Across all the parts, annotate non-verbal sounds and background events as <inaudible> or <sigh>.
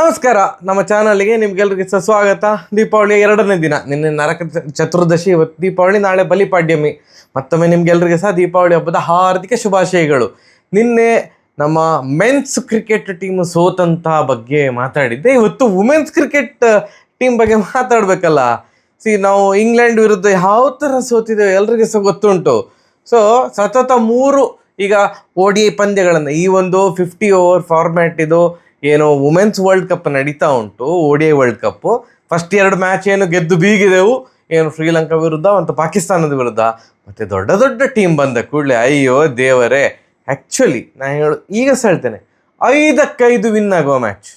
ನಮಸ್ಕಾರ, ನಮ್ಮ ಚಾನಲ್ಗೆ ನಿಮ್ಗೆಲ್ರಿಗೆ ಸುಸ್ವಾಗತ. ಸ್ವಾಗತ ದೀಪಾವಳಿ ಎರಡನೇ ದಿನ. ನಿನ್ನೆ ನರಕ ಚತುರ್ದಶಿ, ಇವತ್ತು ದೀಪಾವಳಿ, ನಾಳೆ ಬಲಿಪಾಡ್ಯಮಿ. ಮತ್ತೊಮ್ಮೆ ನಿಮ್ಗೆಲ್ರಿಗೆ ಸಹ ದೀಪಾವಳಿ ಹಬ್ಬದ ಹಾರ್ದಿಕ ಶುಭಾಶಯಗಳು. ನಿನ್ನೆ ನಮ್ಮ ಮೆನ್ಸ್ ಕ್ರಿಕೆಟ್ ಟೀಮ್ ಸೋತಂತ ಬಗ್ಗೆ ಮಾತಾಡಿದ್ದೆ. ಇವತ್ತು ವುಮೆನ್ಸ್ ಕ್ರಿಕೆಟ್ ಟೀಮ್ ಬಗ್ಗೆ ಮಾತಾಡ್ಬೇಕಲ್ಲ. ಸಿ ನಾವು ಇಂಗ್ಲೆಂಡ್ ವಿರುದ್ಧ ಯಾವ ಥರ ಸೋತಿದ್ದೇವೆ ಎಲ್ರಿಗೆ ಸಹ ಗೊತ್ತುಂಟು. ಸೊ ಸತತ ಮೂರು ಈಗ ಓ ಪಂದ್ಯಗಳನ್ನು, ಈ ಒಂದು ಫಿಫ್ಟಿ ಓವರ್ ಫಾರ್ಮ್ಯಾಟ್ ಇದು ಏನು ವುಮೆನ್ಸ್ ವರ್ಲ್ಡ್ ಕಪ್ ನಡೀತಾ ಉಂಟು D I world cup first ಎರಡು ಮ್ಯಾಚ್ ಏನು ಗೆದ್ದು ಬೀಗಿದೆವು. ಏನು ಶ್ರೀಲಂಕಾ ವಿರುದ್ಧ ಮತ್ತು ಪಾಕಿಸ್ತಾನದ ವಿರುದ್ಧ. ಮತ್ತು ದೊಡ್ಡ ದೊಡ್ಡ ಟೀಮ್ ಬಂದ ಕೂಡಲೇ, ಅಯ್ಯೋ ದೇವರೇ. ಆ್ಯಕ್ಚುಲಿ ನಾನು ಹೇಳು, ಈಗ ಸಹ ಹೇಳ್ತೇನೆ. ಐದಕ್ಕೈದು ವಿನ್ ಆಗುವ ಮ್ಯಾಚ್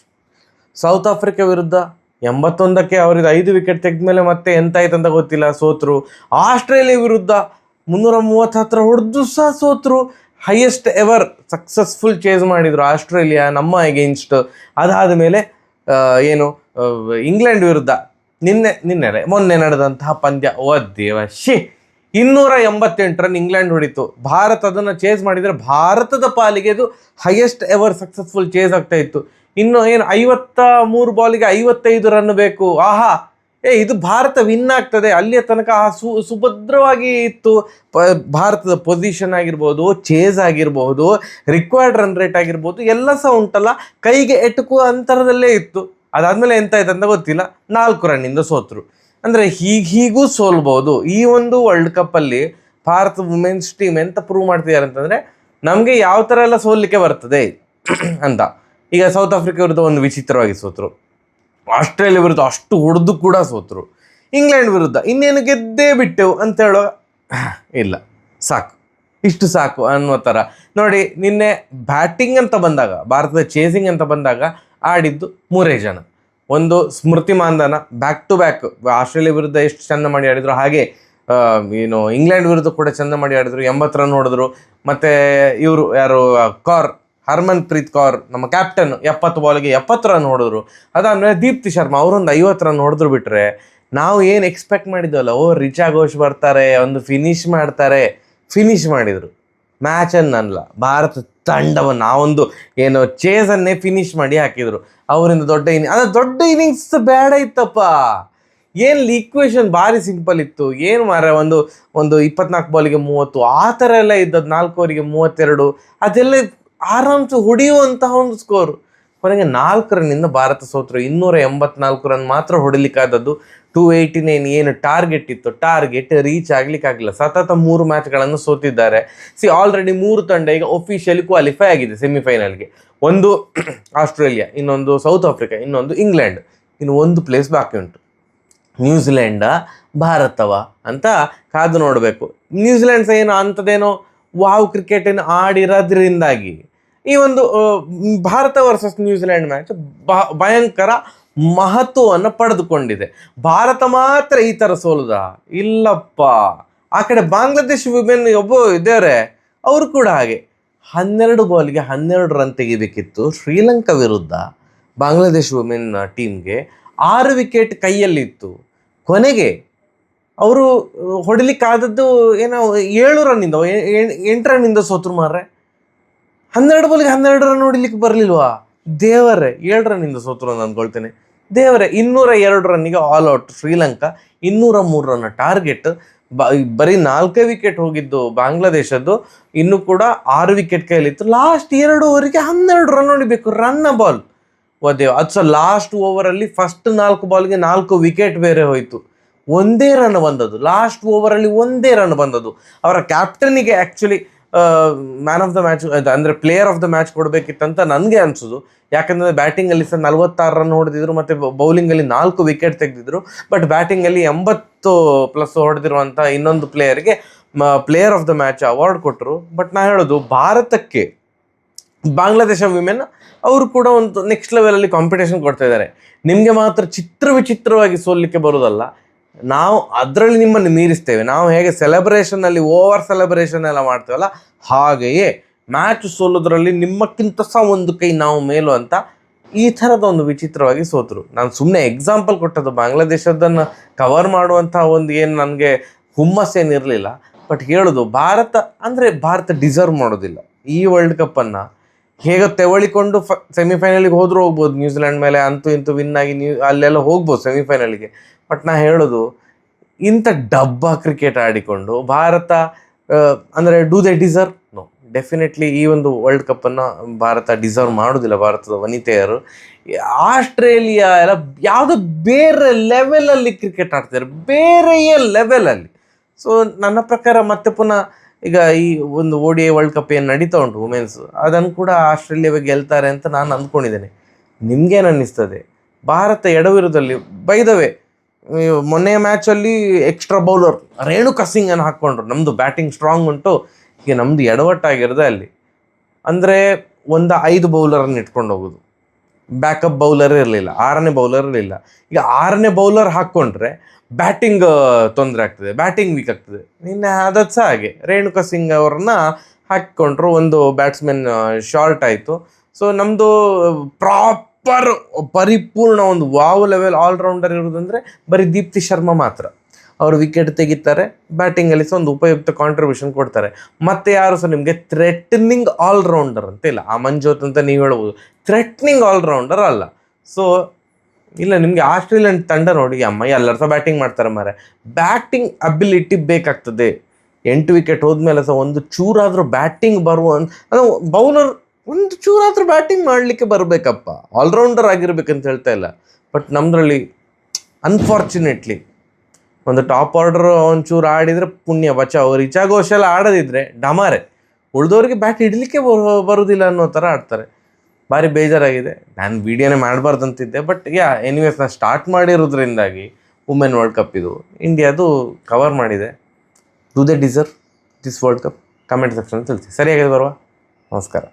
ಸೌತ್ ಆಫ್ರಿಕಾ ವಿರುದ್ಧ ಎಂಬತ್ತೊಂದಕ್ಕೆ ಅವ್ರದ್ದು ಐದು ವಿಕೆಟ್ ತೆಗೆದ ಮೇಲೆ ಮತ್ತೆ ಎಂತಾಯ್ತು ಅಂತ ಗೊತ್ತಿಲ್ಲ ಸೋತರು. ಆಸ್ಟ್ರೇಲಿಯಾ ವಿರುದ್ಧ ಮುನ್ನೂರ ಮೂವತ್ತು ಹತ್ರ ಹೊಡೆದು ಸಹ ಸೋತರು. ಹೈಯೆಸ್ಟ್ ಎವರ್ ಸಕ್ಸಸ್ಫುಲ್ ಚೇಸ್ ಮಾಡಿದರು ಆಸ್ಟ್ರೇಲಿಯಾ, ನಮ್ಮ ಅಗೇನ್ಸ್ಟ್ ಅದಾದ ಮೇಲೆ ಏನು ಇಂಗ್ಲೆಂಡ್ ವಿರುದ್ಧ ನಿನ್ನೆ ನಿನ್ನೆ ಮೊನ್ನೆ ನಡೆದಂತಹ ಪಂದ್ಯ. ಓ ದೇವ ಶಿ ಇನ್ನೂರ ಎಂಬತ್ತೆಂಟು ರನ್ ಇಂಗ್ಲೆಂಡ್ ಹೊಡಿತು. ಭಾರತ ಅದನ್ನು ಚೇಸ್ ಮಾಡಿದರೆ ಭಾರತದ ಪಾಲಿಗೆ ಅದು ಹೈಯೆಸ್ಟ್ ಎವರ್ ಸಕ್ಸಸ್ಫುಲ್ ಚೇಸ್ ಆಗ್ತಾ ಇತ್ತು. ಇನ್ನು ಏನು, ಐವತ್ತ ಮೂರು ಬಾಲಿಗೆ ಐವತ್ತೈದು ರನ್ ಬೇಕು. ಆಹಾ ಏ, ಇದು ಭಾರತ ವಿನ್ ಆಗ್ತದೆ. ಅಲ್ಲಿಯ ತನಕ ಆ ಸು, ಸುಭದ್ರವಾಗಿ ಇತ್ತು. ಪ, ಭಾರತದ ಪೊಸಿಷನ್ ಆಗಿರ್ಬೋದು ಚೇಸ್ ಆಗಿರ್ಬೋದು ರಿಕ್ವೈರ್ಡ್ ರನ್ ರೇಟ್ ಆಗಿರ್ಬೋದು, ಎಲ್ಲ ಸಹ ಉಂಟಲ್ಲ. ಕೈಗೆ ಎಟುಕುವ ಅಂತರದಲ್ಲೇ ಇತ್ತು. ಅದಾದಮೇಲೆ ಎಂತಾಯ್ತು ಅಂತ ಗೊತ್ತಿಲ್ಲ. ನಾಲ್ಕು ರನ್ನಿಂದ ಸೋತರು. ಅಂದರೆ ಹೀಗೆ, ಹೀಗೂ ಸೋಲ್ಬೋದು. ಈ ಒಂದು ವರ್ಲ್ಡ್ ಕಪ್ಪಲ್ಲಿ ಭಾರತ ವುಮೆನ್ಸ್ ಟೀಮ್ ಎಂತ ಪ್ರೂವ್ ಮಾಡ್ತಿದ್ದಾರೆ ಅಂತಂದರೆ, ನಮಗೆ ಯಾವ ಥರ ಎಲ್ಲ ಸೋಲಿಕ್ಕೆ ಬರ್ತದೆ? <clears throat> ಅಂತ. ಈಗ ಸೌತ್ ಆಫ್ರಿಕಾ ವಿರುದ್ಧ ಒಂದು ವಿಚಿತ್ರವಾಗಿ ಸೋತರು. ಆಸ್ಟ್ರೇಲಿಯಾ ವಿರುದ್ಧ ಅಷ್ಟು ಹೊಡೆದು ಕೂಡ ಸೋತರು. ಇಂಗ್ಲೆಂಡ್ ವಿರುದ್ಧ ಇನ್ನೇನು ಗೆದ್ದೇ ಬಿಟ್ಟೆವು ಅಂತ ಹೇಳೋ ಇಲ್ಲ. ಸಾಕು. ಇಷ್ಟು ಸಾಕು ಅನ್ನೋ ಥರ. ನೋಡಿ, ನಿನ್ನೆ ಬ್ಯಾಟಿಂಗ್ ಅಂತ ಬಂದಾಗ, ಭಾರತದ ಚೇಸಿಂಗ್ ಅಂತ ಬಂದಾಗ ಆಡಿದ್ದು ಮೂರೇ ಜನ ಒಂದು Smriti Mandhana back to back Australia ವಿರುದ್ಧ ಎಷ್ಟು ಚಂದ ಮಾಡಿ ಆಡಿದ್ರು, ಹಾಗೆ ಏನು, ಇಂಗ್ಲೆಂಡ್ ವಿರುದ್ಧ ಕೂಡ ಚಂದ ಮಾಡಿ ಆಡಿದ್ರು ಎಂಬತ್ತು ರನ್ ಹೊಡೆದ್ರು. ಮತ್ತು ಇವರು ಯಾರು ಕೌರ್ ಹರ್ಮನ್ ಪ್ರೀತ್ ಕೌರ್, ನಮ್ಮ ಕ್ಯಾಪ್ಟನ್ ಎಪ್ಪತ್ತು ಬಾಲ್ಗೆ ಎಪ್ಪತ್ತು ರನ್ ಹೊಡೆದ್ರು. ಅದಾದಮೇಲೆ ದೀಪ್ತಿ ಶರ್ಮಾ ಅವರೊಂದು ಐವತ್ತು ರನ್ ಹೊಡೆದ್ರು ಬಿಟ್ರೆ ನಾವು ಏನು ಎಕ್ಸ್ಪೆಕ್ಟ್ ಮಾಡಿದ್ವಲ್ಲ? ಓ, ರಿಚಾ ಘೋಷ್ ಬರ್ತಾರೆ, ಒಂದು ಫಿನಿಶ್ ಮಾಡ್ತಾರೆ. ಫಿನಿಶ್ ಮಾಡಿದರು. ಮ್ಯಾಚನ್ನು ಅನ್ನಲ್ಲ ಭಾರತ ತಂಡವನ್ನು ನಾವೊಂದು ಏನು ಚೇಸನ್ನೇ ಫಿನಿಶ್ ಮಾಡಿ ಹಾಕಿದರು. ಅವರಿಂದ ದೊಡ್ಡ ಇನಿಂಗ್ ಅದು ದೊಡ್ಡ ಇನಿಂಗ್ಸ್ ಬೇಡ ಇತ್ತಪ್ಪ. ಏನು ಈಕ್ವೇಷನ್ ಭಾರಿ ಸಿಂಪಲ್ ಇತ್ತು. ಏನು ಮಾರ ಒಂದು ಒಂದು ಇಪ್ಪತ್ನಾಲ್ಕು ಬಾಲಿಗೆ ಮೂವತ್ತು, ಆ ಥರ ಎಲ್ಲ ಇದ್ದದ್ದು ನಾಲ್ಕು ಓವರಿಗೆ ಮೂವತ್ತೆರಡು, ಅದೆಲ್ಲ ಆರಾಮ್ಸೆ ಹೊಡೆಯುವಂತಹ ಒಂದು ಸ್ಕೋರ್ ಕೊನೆಗೆ ನಾಲ್ಕು ರನ್ನಿಂದ ಭಾರತ ಸೋತರು. ಇನ್ನೂರ ಎಂಬತ್ನಾಲ್ಕು ರನ್ ಮಾತ್ರ ಹೊಡಿಲಿಕ್ಕಾದದ್ದು ಟೂ ಏಯ್ಟಿ ನೈನ್ ಏನು ಟಾರ್ಗೆಟ್ ಇತ್ತು. ಟಾರ್ಗೆಟ್ ರೀಚ್ ಆಗ್ಲಿಕ್ಕಾಗಲಿಲ್ಲ ಸತತ ಮೂರು ಮ್ಯಾಚ್ಗಳನ್ನು ಸೋತಿದ್ದಾರೆ. ಸಿ ಆಲ್ರೆಡಿ ಮೂರು ತಂಡ ಈಗ ಒಫಿಷಿಯಲಿ ಕ್ವಾಲಿಫೈ ಆಗಿದೆ ಸೆಮಿಫೈನಲ್ಗೆ ಒಂದು <clears throat> ಆಸ್ಟ್ರೇಲಿಯಾ, ಇನ್ನೊಂದು ಸೌತ್ ಆಫ್ರಿಕಾ ಇನ್ನೊಂದು ಇಂಗ್ಲೆಂಡ್ ಇನ್ನು ಒಂದು ಪ್ಲೇಸ್ ಬಾಕಿ ಉಂಟು. ನ್ಯೂಜಿಲೆಂಡ ಭಾರತವ ಅಂತ ಕಾದು ನೋಡಬೇಕು. ನ್ಯೂಜಿಲೆಂಡ್ಸ್ ಏನು ಅಂಥದ್ದೇನೋ? ವಾವ್ ಕ್ರಿಕೆಟ್ ಏನು ಆಡಿರೋದ್ರಿಂದಾಗಿ. ಈ ಒಂದು ಭಾರತ ವರ್ಸಸ್ ನ್ಯೂಜಿಲೆಂಡ್ ಮ್ಯಾಚ್ ಭಯಂಕರ ಮಹತ್ವವನ್ನು ಪಡೆದುಕೊಂಡಿದೆ. ಭಾರತ ಮಾತ್ರ ಈ ಥರ ಸೋಲುದ? ಇಲ್ಲಪ್ಪ. ಆ ಕಡೆ ಬಾಂಗ್ಲಾದೇಶ್ ವಿಮೆನ್ ಒಬ್ಬ ಇದ್ದಾರೆ. ಅವರು ಕೂಡ ಹಾಗೆ. ಹನ್ನೆರಡು ಬಾಲ್ಗೆ ಹನ್ನೆರಡು ರನ್ ತೆಗಿಬೇಕಿತ್ತು. ಶ್ರೀಲಂಕಾ ವಿರುದ್ಧ ಬಾಂಗ್ಲಾದೇಶ್ ವುಮೆನ್ ಟೀಮ್ಗೆ ಆರು ವಿಕೆಟ್ ಕೈಯಲ್ಲಿತ್ತು. ಕೊನೆಗೆ ಅವರು ಹೊಡಿಲಿಕ್ಕಾದದ್ದು ಏನೋ ಏಳು ರನ್ನಿಂದ ಎಂಟು ರನ್ನಿಂದ ಸೋತ್ರು ಮಾರ್ರೆ. ಹನ್ನೆರಡು ಬಾಲ್ಗೆ ಹನ್ನೆರಡು ರನ್ ಹೊಡಿಲಿಕ್ಕೆ ಬರಲಿಲ್ವಾ? ದೇವರೇ ಏಳು ರನ್ನಿಂದ ಸೋತರು ಅಂತ ಅಂದ್ಕೊಳ್ತೇನೆ. ದೇವರೇ, ಇನ್ನೂರ ಎರಡು ರನ್ನಿಗೆ ಆಲ್ ಔಟ್ ಶ್ರೀಲಂಕಾ, ಇನ್ನೂರ ಮೂರು ರನ್ ಟಾರ್ಗೆಟ್ ಬ ಬರೀ ನಾಲ್ಕೇ ವಿಕೆಟ್ ಹೋಗಿದ್ದು ಬಾಂಗ್ಲಾದೇಶದ್ದು, ಇನ್ನು ಕೂಡ ಆರು ವಿಕೆಟ್ ಕೈಲಿತ್ತು ಲಾಸ್ಟ್ ಎರಡು ಓವರಿಗೆ ಹನ್ನೆರಡು ರನ್ ಹೊಡಿಬೇಕು ರನ್ನ ಬಾಲ್ ಒದೇವ್ ಅದು ಸಹ ಲಾಸ್ಟ್ ಓವರಲ್ಲಿ ಫಸ್ಟ್ ನಾಲ್ಕು ಬಾಲ್ಗೆ ನಾಲ್ಕು ವಿಕೆಟ್ ಬೇರೆ ಹೋಯಿತು. ಒಂದೇ ರನ್ ಬಂದದ್ದು. ಲಾಸ್ಟ್ ಓವರಲ್ಲಿ ಒಂದೇ ರನ್ ಬಂದದ್ದು. ಅವರ ಕ್ಯಾಪ್ಟನಿಗೆ actually man of the match ಅಂದರೆ ಪ್ಲೇಯರ್ ಆಫ್ ದ ಮ್ಯಾಚ್ ಕೊಡಬೇಕಿತ್ತಂತ ನನಗೆ ಅನಿಸೋದು. ಯಾಕಂದರೆ ಬ್ಯಾಟಿಂಗಲ್ಲಿ ಸಹ ನಲ್ವತ್ತಾರು ರನ್ ಹೊಡೆದಿದ್ರು, ಮತ್ತು ಬೌಲಿಂಗಲ್ಲಿ ನಾಲ್ಕು ವಿಕೆಟ್ ತೆಗೆದಿದ್ರು. ಬಟ್ ಬ್ಯಾಟಿಂಗಲ್ಲಿ ಎಂಬತ್ತು ಪ್ಲಸ್ ಹೊಡೆದಿರುವಂಥ ಇನ್ನೊಂದು ಪ್ಲೇಯರ್ಗೆ player of the match award ಕೊಟ್ಟರು ಬಟ್ ನಾ ಹೇಳೋದು, ಭಾರತಕ್ಕೆ ಬಾಂಗ್ಲಾದೇಶ ವಿಮೆನ್ ಅವರು ಕೂಡ ಒಂದು ನೆಕ್ಸ್ಟ್ ಲೆವೆಲಲ್ಲಿ ಕಾಂಪಿಟೇಷನ್ ಕೊಡ್ತಾ ಇದ್ದಾರೆ. ನಿಮಗೆ ಮಾತ್ರ ಚಿತ್ರ ವಿಚಿತ್ರವಾಗಿ ಸೋಲಿಕ್ಕೆ ಬರೋದಲ್ಲ. ನಾವು ಅದರಲ್ಲಿ ನಿಮ್ಮನ್ನು ಮೀರಿಸ್ತೇವೆ. ನಾವು ಹೇಗೆ ಸೆಲೆಬ್ರೇಷನಲ್ಲಿ ಓವರ್ ಸೆಲೆಬ್ರೇಷನ್ ಎಲ್ಲ ಮಾಡ್ತೇವಲ್ಲ, ಹಾಗೆಯೇ ಮ್ಯಾಚ್ ಸೋಲೋದ್ರಲ್ಲಿ ನಿಮ್ಮಕ್ಕಿಂತ ಸಹ ಒಂದು ಕೈ ನಾವು ಮೇಲು ಅಂತ ಈ ಥರದ ಒಂದು ವಿಚಿತ್ರವಾಗಿ ಸೋತರು. ನಾನು ಸುಮ್ಮನೆ ಎಕ್ಸಾಂಪಲ್ ಕೊಟ್ಟದ್ದು, ಬಾಂಗ್ಲಾದೇಶದನ್ನು ಕವರ್ ಮಾಡುವಂಥ ಒಂದು ಏನು ನನಗೆ ಹುಮ್ಮಸ್ಸೇನಿರಲಿಲ್ಲ ಬಟ್ ಹೇಳೋದು, ಭಾರತ ಅಂದರೆ ಭಾರತ ಡಿಸರ್ವ್ ಮಾಡೋದಿಲ್ಲ. ಈ ವರ್ಲ್ಡ್ ಕಪ್ಪನ್ನು ಹೇಗೋ ತೆವಳಿಕೊಂಡು ಫ ಸೆಮಿಫೈನಲಿಗೆ ಹೋದ್ರೂ ಹೋಗ್ಬೋದು. ನ್ಯೂಜಿಲೆಂಡ್ ಮೇಲೆ ಅಂತೂ ಇಂತೂ ವಿನ್ ಆಗಿ ನ್ಯೂ ಅಲ್ಲೆಲ್ಲ ಹೋಗ್ಬೋದು ಸೆಮಿಫೈನಲಿಗೆ ಬಟ್ ನಾ ಹೇಳೋದು, ಇಂಥ ಡಬ್ಬ ಕ್ರಿಕೆಟ್ ಆಡಿಕೊಂಡು ಭಾರತ ಅಂದರೆ do they deserve no definitely ಈ ಒಂದು ವರ್ಲ್ಡ್ ಕಪ್ಪನ್ನು ಭಾರತ ಡಿಸರ್ವ್ ಮಾಡೋದಿಲ್ಲ. ಭಾರತದ ವನಿತೆಯರು. ಆಸ್ಟ್ರೇಲಿಯಾ ಎಲ್ಲ ಯಾವುದೋ ಬೇರೆ ಲೆವೆಲಲ್ಲಿ ಕ್ರಿಕೆಟ್ ಆಡ್ತಿದ್ದಾರೆ. ಬೇರೆಯೇ ಲೆವೆಲಲ್ಲಿ ಸೊ ನನ್ನ ಪ್ರಕಾರ ಮತ್ತೆ ಪುನಃ ಈಗ ಈ ಒಂದು O D I world cup ಏನು ನಡೀತಾ ಉಂಟು ವುಮೆನ್ಸ್ ಅದನ್ನು ಕೂಡ ಆಸ್ಟ್ರೇಲಿಯಾವೇ ಗೆಲ್ತಾರೆ ಅಂತ ನಾನು ಅಂದ್ಕೊಂಡಿದ್ದೇನೆ. ನಿಮ್ಗೇನು ಅನ್ನಿಸ್ತದೆ ಭಾರತ ಎಡವಿರೋದಲ್ಲಿ ಬೈದವೆ ಮೊನ್ನೆಯ ಮ್ಯಾಚಲ್ಲಿ ಎಕ್ಸ್ಟ್ರಾ ಬೌಲರ್ ರೇಣುಕಾ ಸಿಂಗ್ ಅನ್ನು ಹಾಕ್ಕೊಂಡ್ರು. ನಮ್ಮದು ಬ್ಯಾಟಿಂಗ್ ಸ್ಟ್ರಾಂಗ್ ಉಂಟು. ಈಗ ನಮ್ಮದು ಎಡವಟ್ಟಾಗಿರೋದೆ ಅಲ್ಲಿ. ಅಂದರೆ ಒಂದು ಐದು ಬೌಲರನ್ನು ಇಟ್ಕೊಂಡು ಹೋಗೋದು. ಬ್ಯಾಕಪ್ ಬೌಲರ್ ಇರಲಿಲ್ಲ, ಆರನೇ ಬೌಲರ್ ಇರಲಿಲ್ಲ. ಈಗ ಆರನೇ ಬೌಲರ್ ಹಾಕ್ಕೊಂಡ್ರೆ ಬ್ಯಾಟಿಂಗ್ ತೊಂದರೆ ಆಗ್ತದೆ ಬ್ಯಾಟಿಂಗ್ ವೀಕ್ ಆಗ್ತದೆ. ನಿನ್ನೆ ಆದದ್ದು ಸಹ ಹಾಗೆ, ರೇಣುಕಾ ಸಿಂಗ್ ಅವ್ರನ್ನ ಹಾಕಿಕೊಂಡ್ರು ಒಂದು ಬ್ಯಾಟ್ಸ್ಮನ್ ಶಾರ್ಟ್ ಆಯಿತು. ಸೊ ನಮ್ಮದು ಪ್ರಾಪರ್ ಪರಿಪೂರ್ಣ ಒಂದು ವಾವ್ ಲೆವೆಲ್ ಆಲ್ರೌಂಡರ್ ಇರೋದಂದರೆ ಬರೀ ದೀಪ್ತಿ ಶರ್ಮಾ ಮಾತ್ರ. ಅವರು ವಿಕೆಟ್ ತೆಗಿತಾರೆ. ಬ್ಯಾಟಿಂಗಲ್ಲಿ ಸಹ ಒಂದು ಉಪಯುಕ್ತ ಕಾಂಟ್ರಿಬ್ಯೂಷನ್ ಕೊಡ್ತಾರೆ. ಮತ್ತೆ ಯಾರು ಸಹ ನಿಮಗೆ ಥ್ರೆಟ್ನಿಂಗ್ ಆಲ್ರೌಂಡರ್ ಅಂತ ಇಲ್ಲ, ಆ ಮಂಜೋತ್ ಅಂತ ನೀವು ಹೇಳ್ಬೋದು. ಥ್ರೆಟ್ನಿಂಗ್ ಆಲ್ರೌಂಡರ್ ಅಲ್ಲ. ಸೊ ಇಲ್ಲ, ನಿಮಗೆ ಆಸ್ಟ್ರೇಲಿಯನ್ ತಂಡ ನೋಡಿ, ಅಮ್ಮ, ಎಲ್ಲರೂ ಸಹ ಬ್ಯಾಟಿಂಗ್ ಮಾಡ್ತಾರೆ ಮಾರೆ ಬ್ಯಾಟಿಂಗ್ ಅಬಿಲಿಟಿ ಬೇಕಾಗ್ತದೆ. ಎಂಟು ವಿಕೆಟ್ ಹೋದ್ಮೇಲೆ ಸಹ ಒಂದು ಚೂರಾದರೂ ಬ್ಯಾಟಿಂಗ್ ಬರುವ ಅಂದರೆ ಬೌಲರ್ ಒಂದು ಚೂರಾದರೂ ಬ್ಯಾಟಿಂಗ್ ಮಾಡಲಿಕ್ಕೆ ಬರಬೇಕಪ್ಪ. ಆಲ್ರೌಂಡರ್ ಆಗಿರ್ಬೇಕಂತ ಹೇಳ್ತಾ ಇಲ್ಲ. ಬಟ್ ನಮ್ಮದ್ರಲ್ಲಿ ಅನ್ಫಾರ್ಚುನೇಟ್ಲಿ ಒಂದು ಟಾಪ್ ಆರ್ಡರ್ ಒಂಚೂರು ಆಡಿದರೆ ಪುಣ್ಯ ಬಚಾವ್ ರಿಚಾ ಘೋಷ್ ಎಲ್ಲ ಆಡದಿದ್ರೆ ಡಮಾರೆ. ಉಳಿದವ್ರಿಗೆ ಬ್ಯಾಟ್ ಇಡಲಿಕ್ಕೆ ಬರೋದಿಲ್ಲ ಅನ್ನೋ ಥರ ಆಡ್ತಾರೆ. ಭಾರಿ ಬೇಜಾರಾಗಿದೆ. ನಾನು ವೀಡಿಯೋನೇ ಮಾಡಬಾರ್ದಂತಿದ್ದೆ ಬಟ್ ಯಾ ಎನಿವೇಸ್ ನಾನು ಸ್ಟಾರ್ಟ್ ಮಾಡಿರೋದ್ರಿಂದಾಗಿ ವುಮೆನ್ ವರ್ಲ್ಡ್ ಕಪ್ ಇದು ಇಂಡಿಯಾದು ಕವರ್ ಮಾಡಿದೆ. Do they deserve this world cup comment section ತಿಳಿಸಿ. ಸರಿಯಾಗಿದೆ ಬರುವ? ನಮಸ್ಕಾರ.